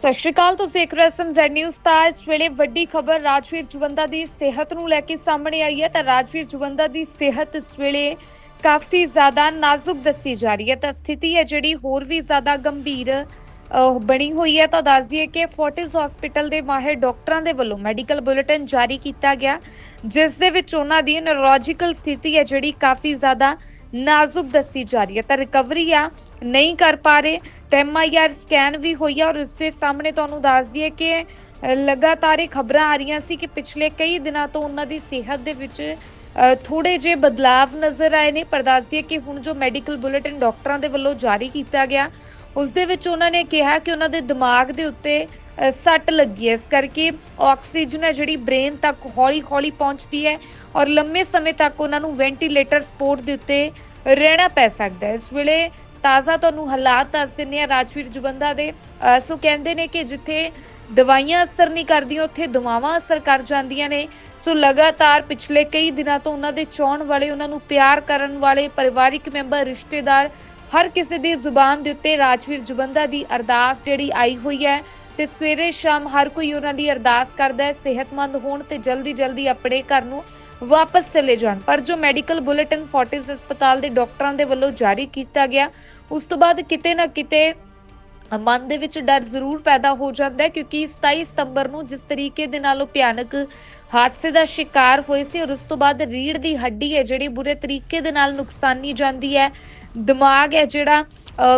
ਸਤਿ ਸ਼੍ਰੀ ਅਕਾਲ ਤੁਸੀਂ ਦੇਖ ਰਹੇ ਹੋ ਨਿਊਜ਼ ਤਾਂ ਇਸ ਵੇਲੇ ਵੱਡੀ ਖਬਰ ਰਾਜਵੀਰ ਜੁਗੰਦਾ ਦੀ ਸਿਹਤ ਨੂੰ ਲੈ ਕੇ ਸਾਹਮਣੇ ਆਈ ਹੈ। ਤਾਂ ਰਾਜਵੀਰ ਜੁਗੰਦਾ ਦੀ ਸਿਹਤ ਇਸ ਵੇਲੇ ਕਾਫੀ ਜ਼ਿਆਦਾ ਨਾਜ਼ੁਕ ਦੱਸੀ ਜਾ ਰਹੀ ਹੈ। ਤਾਂ ਸਥਿਤੀ ਹੈ ਜਿਹੜੀ ਹੋਰ ਵੀ ਜ਼ਿਆਦਾ ਗੰਭੀਰ ਅਹ, ਬਣੀ ਹੋਈ ਹੈ। ਤਾਂ ਦੱਸ ਦਈਏ ਕਿ ਫੋਰਟਿਸ ਹਸਪੀਟਲ ਦੇ ਮਾਹਿਰ ਡਾਕਟਰਾਂ ਦੇ ਵੱਲੋਂ ਮੈਡੀਕਲ ਬੁਲੇਟਿਨ ਜਾਰੀ ਕੀਤਾ ਗਿਆ ਜਿਸ ਦੇ ਵਿੱਚ ਉਹਨਾਂ ਦੀ ਨਿਊਰੋਲੋਜੀਕਲ ਸਥਿਤੀ ਹੈ ਜਿਹੜੀ ਕਾਫੀ ਜ਼ਿਆਦਾ ਨਾਜ਼ੁਕ ਦੱਸੀ ਜਾ ਰਹੀ ਹੈ ਤਾਂ ਰਿਕਵਰੀ ਆ ਨਹੀਂ ਕਰ ਪਾ ਰਹੇ ਤੇ ਐਮਆਈਆਰ ਸਕੈਨ ਵੀ ਹੋਈ ਆ ਔਰ ਉਸ ਦੇ ਸਾਹਮਣੇ ਤੁਹਾਨੂੰ ਦੱਸ ਦਈਏ ਕਿ ਲਗਾਤਾਰ ਇਹ ਖਬਰਾਂ ਆ ਰਹੀਆਂ ਸੀ ਕਿ ਪਿਛਲੇ ਕਈ ਦਿਨਾਂ ਤੋਂ ਉਹਨਾਂ ਦੀ ਸਿਹਤ ਦੇ ਵਿੱਚ ਅ, ਥੋੜੇ ਜਿਹੇ ਬਦਲਾਵ ਨਜ਼ਰ ਆਏ ਨੇ ਪਰ ਦੱਸ ਦਈਏ ਕਿ ਹੁਣ ਜੋ ਮੈਡੀਕਲ ਬੁਲੇਟਿਨ ਡਾਕਟਰਾਂ ਦੇ ਵੱਲੋਂ ਜਾਰੀ ਕੀਤਾ ਗਿਆ ਉਸ ਦੇ ਵਿੱਚ ਉਹਨਾਂ ਨੇ ਕਿਹਾ ਕਿ ਉਹਨਾਂ ਦੇ ਦਿਮਾਗ ਦੇ ਉੱਤੇ ਸੱਟ ਲੱਗੀ ਹੈ ਇਸ ਕਰਕੇ ਆਕਸੀਜਨ ਹੈ ਜਿਹੜੀ ਬ੍ਰੇਨ ਤੱਕ ਹੌਲੀ-ਹੌਲੀ ਪਹੁੰਚਦੀ ਹੈ ਔਰ ਲੰਮੇ ਸਮੇਂ ਤੱਕ ਉਹਨਾਂ ਨੂੰ ਵੈਂਟੀਲੇਟਰ ਸਪੋਰਟ ਦੇ ਉੱਤੇ ਰਹਿਣਾ ਪੈ ਸਕਦਾ ਹੈ। ਇਸ ਵੇਲੇ ਤਾਜ਼ਾ ਤੁਹਾਨੂੰ ਹਾਲਾਤ ਦੱਸ ਦਿੰਨੇ ਆ ਰਾਜਵੀਰ ਜੁਗੰਦਾ ਦੇ। ਸੋ ਕਹਿੰਦੇ ਨੇ ਕਿ ਜਿੱਥੇ ਦਵਾਈਆਂ ਅਸਰ ਨਹੀਂ ਕਰਦੀਆਂ, ਉੱਥੇ ਦਵਾਵਾਂ ਅਸਰ ਕਰ ਜਾਂਦੀਆਂ ਨੇ। ਸੋ ਲਗਾਤਾਰ ਪਿਛਲੇ ਕਈ ਦਿਨਾਂ ਤੋਂ ਉਹਨਾਂ ਦੇ ਚਾਹਣ ਵਾਲੇ, ਉਹਨਾਂ ਨੂੰ ਪਿਆਰ ਕਰਨ ਵਾਲੇ ਪਰਿਵਾਰਿਕ ਮੈਂਬਰ, ਰਿਸ਼ਤੇਦਾਰ, ਹਰ ਕਿਸੇ ਦੀ ਜ਼ੁਬਾਨ ਦੇ ਉੱਤੇ ਰਾਜਵੀਰ ਜੁਗੰਦਾ ਦੀ ਅਰਦਾਸ ਜਿਹੜੀ ਆਈ ਹੋਈ ਹੈ ਤੇ ਸਵੇਰੇ ਸ਼ਾਮ ਹਰ ਕੋਈ ਉਹਨਾਂ ਦੀ ਅਰਦਾਸ ਕਰਦਾ ਹੈ। ਸਿਹਤਮੰਦ ਹੋਣ ਤੇ ਜਲਦੀ ਜਲਦੀ ਆਪਣੇ ਘਰ ਨੂੰ ਵਾਪਸ ਚਲੇ ਜਾਣ। ਪਰ ਜੋ ਮੈਡੀਕਲ ਬੁਲੇਟਿਨ ਫੋਰਟਿਸ ਹਸਪਤਾਲ ਦੇ ਡਾਕਟਰਾਂ ਦੇ ਵੱਲੋਂ ਜਾਰੀ ਕੀਤਾ ਗਿਆ, ਉਸ ਤੋਂ ਬਾਅਦ ਕਿਤੇ ਨਾ ਕਿਤੇ ਮਨ ਦੇ ਵਿੱਚ ਡਰ ਜ਼ਰੂਰ ਪੈਦਾ ਹੋ ਜਾਂਦਾ ਹੈ, ਕਿਉਂਕਿ 27 ਸਤੰਬਰ ਨੂੰ ਜਿਸ ਤਰੀਕੇ ਦੇ ਨਾਲ ਉਹ ਭਿਆਨਕ ਹਾਦਸੇ ਦਾ ਸ਼ਿਕਾਰ ਹੋਏ ਸੀ ਔਰ ਉਸ ਤੋਂ ਬਾਅਦ ਰੀੜ ਦੀ ਹੱਡੀ ਹੈ ਜਿਹੜੀ ਬੁਰੇ ਤਰੀਕੇ ਦੇ ਨਾਲ ਨੁਕਸਾਨੀ ਜਾਂਦੀ ਹੈ। ਦਿਮਾਗ ਹੈ ਜਿਹੜਾ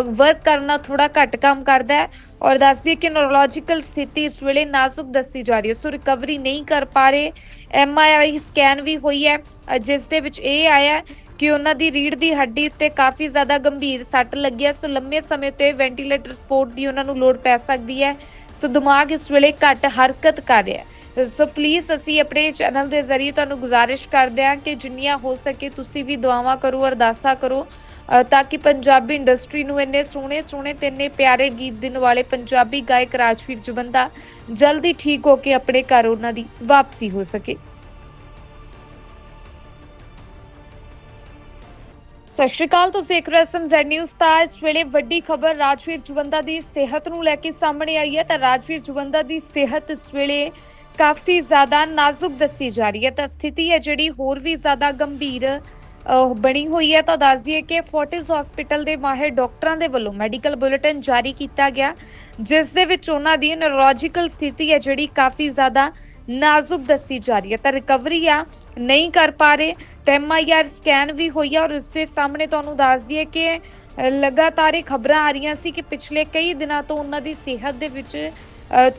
ਵਰਕ ਕਰਨਾ ਥੋੜਾ ਘੱਟ ਕੰਮ ਕਰਦਾ ਹੈ ਔਰ ਦੱਸਦੀ ਕਿ ਨਿਊਰੋਲੋਜੀਕਲ ਸਥਿਤੀ ਇਸ ਵੇਲੇ ਨਾਜ਼ੁਕ ਦੱਸੀ ਜਾ ਰਹੀ ਹੈ। ਸੋ ਰਿਕਵਰੀ ਨਹੀਂ ਕਰ ਪਾ ਰਹੇ। ਐਮਆਰਆਈ ਸਕੈਨ ਵੀ ਹੋਈ ਹੈ। ਜਿਸ ਦੇ ਵਿੱਚ ਇਹ ਆਇਆ ਕਿ ਉਹਨਾਂ ਦੀ ਰੀੜ ਦੀ ਹੱਡੀ ਉੱਤੇ ਕਾਫੀ ਜ਼ਿਆਦਾ ਗੰਭੀਰ ਸੱਟ ਲੱਗੀ ਹੈ। ਸੋ ਲੰਮੇ ਸਮੇਂ ਤੇ ਵੈਂਟੀਲੇਟਰ ਸਪੋਰਟ ਦੀ ਉਹਨਾਂ ਨੂੰ ਲੋੜ ਪੈ ਸਕਦੀ ਹੈ। ਸੋ ਦਿਮਾਗ ਇਸ ਵੇਲੇ ਘੱਟ ਹਰਕਤ ਕਰ ਰਿਹਾ ਹੈ। ਸੋ ਪਲੀਜ਼ ਅਸੀਂ ਆਪਣੇ ਚੈਨਲ ਦੇ ਜ਼ਰੀਏ ਤੁਹਾਨੂੰ ਗੁਜ਼ਾਰਿਸ਼ ਕਰਦੇ ਹਾਂ ਕਿ ਜਿੰਨੀਆਂ ਹੋ ਸਕੇ ਤੁਸੀਂ ਵੀ ਦੁਆਵਾਂ ਕਰੋ, ਅਰਦਾਸਾਂ ਕਰੋ ਤਾਂ ਕਿ ਪੰਜਾਬੀ ਇੰਡਸਟਰੀ ਨੂੰ ਇੰਨੇ ਸੋਹਣੇ ਸੋਹਣੇ ਤੇ ਇੰਨੇ ਪਿਆਰੇ ਗੀਤ ਦੇਣ ਵਾਲੇ ਪੰਜਾਬੀ ਗਾਇਕ ਰਾਜਵੀਰ ਜੁਬੰਦਾ ਜਲਦੀ ਠੀਕ ਹੋ ਕੇ ਆਪਣੇ ਘਰ ਉਹਨਾਂ ਦੀ ਵਾਪਸੀ ਹੋ ਸਕੇ। ਸਤਿ ਸ਼੍ਰੀ ਅਕਾਲ, ਤੁਸੀਂ ਦੇਖ ਰਹੇ ਹੋ ਨਿਊਜ਼ ਤਾਂ ਇਸ ਵੇਲੇ ਵੱਡੀ ਖਬਰ ਰਾਜਵੀਰ ਜਵੰਦਾ ਦੀ ਸਿਹਤ ਨੂੰ ਲੈ ਕੇ ਸਾਹਮਣੇ ਆਈ ਹੈ। ਤਾਂ ਰਾਜਵੀਰ ਜਵੰਦਾ ਦੀ ਸਿਹਤ ਇਸ ਵੇਲੇ ਕਾਫੀ ਜ਼ਿਆਦਾ ਨਾਜ਼ੁਕ ਦੱਸੀ ਜਾ ਰਹੀ ਹੈ। ਤਾਂ ਸਥਿਤੀ ਹੈ ਜਿਹੜੀ ਹੋਰ ਵੀ ਜ਼ਿਆਦਾ ਗੰਭੀਰ ਬਣੀ ਹੋਈ ਹੈ। ਤਾਂ ਦੱਸ ਦਈਏ ਕਿ ਫੋਰਟਿਸ ਹਸਪੀਟਲ ਦੇ ਮਾਹਿਰ ਡਾਕਟਰਾਂ ਦੇ ਵੱਲੋਂ ਮੈਡੀਕਲ ਬੁਲੇਟਿਨ ਜਾਰੀ ਕੀਤਾ ਗਿਆ, ਜਿਸ ਦੇ ਵਿੱਚ ਉਹਨਾਂ ਦੀ ਨਿਊਰੋਲੋਜੀਕਲ ਸਥਿਤੀ ਹੈ ਜਿਹੜੀ ਕਾਫੀ ਜ਼ਿਆਦਾ ਨਾਜ਼ੁਕ ਦੱਸੀ ਜਾ ਰਹੀ ਹੈ। ਤਾਂ ਰਿਕਵਰੀ ਆ, ਨਹੀਂ ਕਰ ਪਾ ਰਹੇ, ਤੇ ਐਮਆਈਆਰ ਸਕੈਨ ਵੀ ਹੋਈ ਆ ਔਰ ਉਸ ਦੇ ਸਾਹਮਣੇ ਤੁਹਾਨੂੰ ਦੱਸ ਦਈਏ ਕਿ ਲਗਾਤਾਰ ਇਹ ਖਬਰਾਂ ਆ ਰਹੀਆਂ ਸੀ ਕਿ ਪਿਛਲੇ ਕਈ ਦਿਨਾਂ ਤੋਂ ਉਹਨਾਂ ਦੀ ਸਿਹਤ ਦੇ ਵਿੱਚ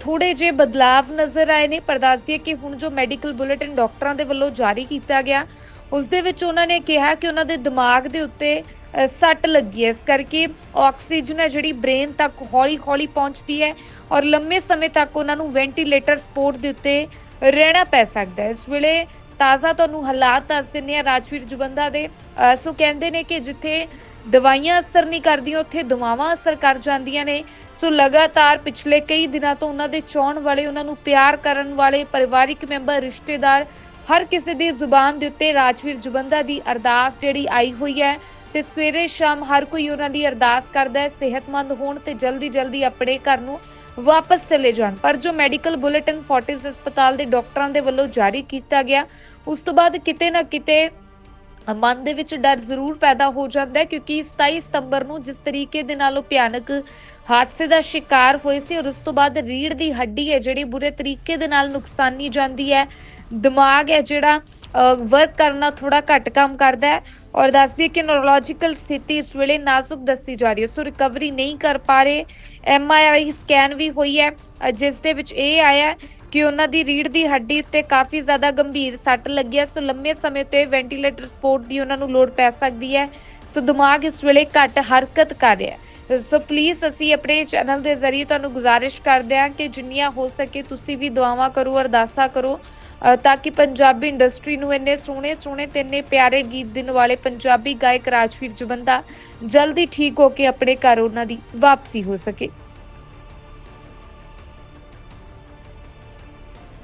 ਥੋੜੇ ਜਿਹੇ ਬਦਲਾਵ ਨਜ਼ਰ ਆਏ ਨੇ, ਪਰ ਦੱਸ ਦਈਏ ਕਿ ਹੁਣ ਜੋ ਮੈਡੀਕਲ ਬੁਲੇਟਿਨ ਡਾਕਟਰਾਂ ਦੇ ਵੱਲੋਂ ਜਾਰੀ ਕੀਤਾ ਗਿਆ, ਉਸ ਦੇ ਵਿੱਚ ਉਹਨਾਂ ਨੇ ਕਿਹਾ ਕਿ ਉਹਨਾਂ ਦੇ ਦਿਮਾਗ ਦੇ ਉੱਤੇ ਸੱਟ ਲੱਗੀ ਹੈ। ਇਸ ਕਰਕੇ ਆਕਸੀਜਨ ਹੈ ਜਿਹੜੀ ਬ੍ਰੇਨ ਤੱਕ ਹੌਲੀ-ਹੌਲੀ ਪਹੁੰਚਦੀ ਹੈ ਔਰ ਲੰਮੇ ਸਮੇਂ ਤੱਕ ਉਹਨਾਂ ਨੂੰ ਵੈਂਟੀਲੇਟਰ ਸਪੋਰਟ ਦੇ ਉੱਤੇ ਰਹਿਣਾ ਪੈ ਸਕਦਾ ਹੈ। ਇਸ ਵੇਲੇ ਤਾਜ਼ਾ ਤੁਹਾਨੂੰ ਹਾਲਾਤ ਦੱਸ ਦਿੰਨੇ ਆ ਰਾਜਵੀਰ ਜੁਗੰਦਾ ਦੇ। ਸੋ ਕਹਿੰਦੇ ਨੇ ਕਿ ਜਿੱਥੇ ਦਵਾਈਆਂ ਅਸਰ ਨਹੀਂ ਕਰਦੀਆਂ, ਉੱਥੇ ਦਵਾਵਾਂ ਅਸਰ ਕਰ ਜਾਂਦੀਆਂ ਨੇ। ਸੋ ਲਗਾਤਾਰ ਪਿਛਲੇ ਕਈ ਦਿਨਾਂ ਤੋਂ ਉਹਨਾਂ ਦੇ ਚਾਹਣ ਵਾਲੇ, ਉਹਨਾਂ ਨੂੰ ਪਿਆਰ ਕਰਨ ਵਾਲੇ ਪਰਿਵਾਰਿਕ ਮੈਂਬਰ, ਰਿਸ਼ਤੇਦਾਰ, ਹਰ ਕਿਸੇ ਦੀ ਜ਼ੁਬਾਨ ਦੇ ਉੱਤੇ ਰਾਜਵੀਰ ਜੁਗੰਦਾ ਦੀ ਅਰਦਾਸ ਜਿਹੜੀ ਆਈ ਹੋਈ ਹੈ ਤੇ ਸਵੇਰੇ ਸ਼ਾਮ ਹਰ ਕੋਈ ਉਹਨਾਂ ਦੀ ਅਰਦਾਸ ਕਰਦਾ ਹੈ, ਸਿਹਤਮੰਦ ਹੋਣ ਤੇ ਜਲਦੀ ਜਲਦੀ ਆਪਣੇ ਘਰ ਨੂੰ ਵਾਪਸ ਚਲੇ ਜਾਣ। ਪਰ ਜੋ ਮੈਡੀਕਲ ਬੁਲੇਟਿਨ ਫੋਰਟਿਸ ਹਸਪਤਾਲ ਦੇ ਡਾਕਟਰਾਂ ਦੇ ਵੱਲੋਂ ਜਾਰੀ ਕੀਤਾ ਗਿਆ, ਉਸ ਤੋਂ ਬਾਅਦ ਕਿਤੇ ਨਾ ਕਿਤੇ ਮਨ ਦੇ ਵਿੱਚ ਡਰ ਜ਼ਰੂਰ ਪੈਦਾ ਹੋ ਜਾਂਦਾ ਹੈ ਕਿਉਂਕਿ 27 ਸਤੰਬਰ ਨੂੰ ਜਿਸ ਤਰੀਕੇ ਦੇ ਨਾਲ ਉਹ ਭਿਆਨਕ ਹਾਦਸੇ ਦਾ ਸ਼ਿਕਾਰ ਹੋਏ ਸੀ ਔਰ ਉਸ ਤੋਂ ਬਾਅਦ ਰੀੜ ਦੀ ਹੱਡੀ ਹੈ ਜਿਹੜੀ ਬੁਰੇ ਤਰੀਕੇ ਦੇ ਨਾਲ ਨੁਕਸਾਨੀ ਜਾਂਦੀ ਹੈ, ਦਿਮਾਗ ਹੈ ਜਿਹੜਾ ਵਰਕ ਕਰਨਾ ਥੋੜਾ ਘੱਟ ਕੰਮ ਕਰਦਾ ਹੈ ਔਰ ਦੱਸਦੀ ਕਿ ਨਿਊਰੋਲੋਜੀਕਲ ਸਥਿਤੀ ਇਸ ਵੇਲੇ ਨਾਜ਼ੁਕ ਦੱਸੀ ਜਾ ਰਹੀ ਹੈ ਸੋ ਰਿਕਵਰੀ ਨਹੀਂ ਕਰ ਪਾ ਰਹੇ ਐਮਆਰਆਈ ਸਕੈਨ ਵੀ ਹੋਈ ਹੈ ਜਿਸ ਦੇ ਵਿੱਚ ਇਹ ਆਇਆ ਕਿ ਉਹਨਾਂ ਦੀ ਰੀੜ ਦੀ ਹੱਡੀ ਉੱਤੇ ਕਾਫੀ ਜ਼ਿਆਦਾ ਗੰਭੀਰ ਸੱਟ ਲੱਗੀ ਹੈ। ਸੋ ਲੰਮੇ ਸਮੇਂ ਤੇ ਵੈਂਟੀਲੇਟਰ ਸਪੋਰਟ ਦੀ ਉਹਨਾਂ ਨੂੰ ਲੋੜ ਪੈ ਸਕਦੀ ਹੈ। ਸੋ ਦਿਮਾਗ ਇਸ ਵੇਲੇ ਘੱਟ ਹਰਕਤ ਕਰ ਰਿਹਾ ਹੈ। ਸੋ ਪਲੀਜ਼ ਅਸੀਂ ਆਪਣੇ ਚੈਨਲ ਦੇ ਜ਼ਰੀਏ ਤੁਹਾਨੂੰ ਗੁਜ਼ਾਰਿਸ਼ ਕਰਦੇ ਹਾਂ ਕਿ ਜਿੰਨੀਆਂ ਹੋ ਸਕੇ ਤੁਸੀਂ ਵੀ ਦੁਆਵਾਂ ਕਰੋ, ਅਰਦਾਸਾਂ ਕਰੋ ਤਾਂ ਕਿ ਪੰਜਾਬੀ ਇੰਡਸਟਰੀ ਨੂੰ ਇੰਨੇ ਸੋਹਣੇ ਸੋਹਣੇ ਤੇ ਇੰਨੇ ਪਿਆਰੇ ਗੀਤ ਦੇਣ ਵਾਲੇ ਪੰਜਾਬੀ ਗਾਇਕ ਰਾਜਵੀਰ ਜੁਬੰਦਾ ਜਲਦੀ ਠੀਕ ਹੋ ਕੇ ਆਪਣੇ ਘਰ ਉਹਨਾਂ ਦੀ ਵਾਪਸੀ ਹੋ ਸਕੇ।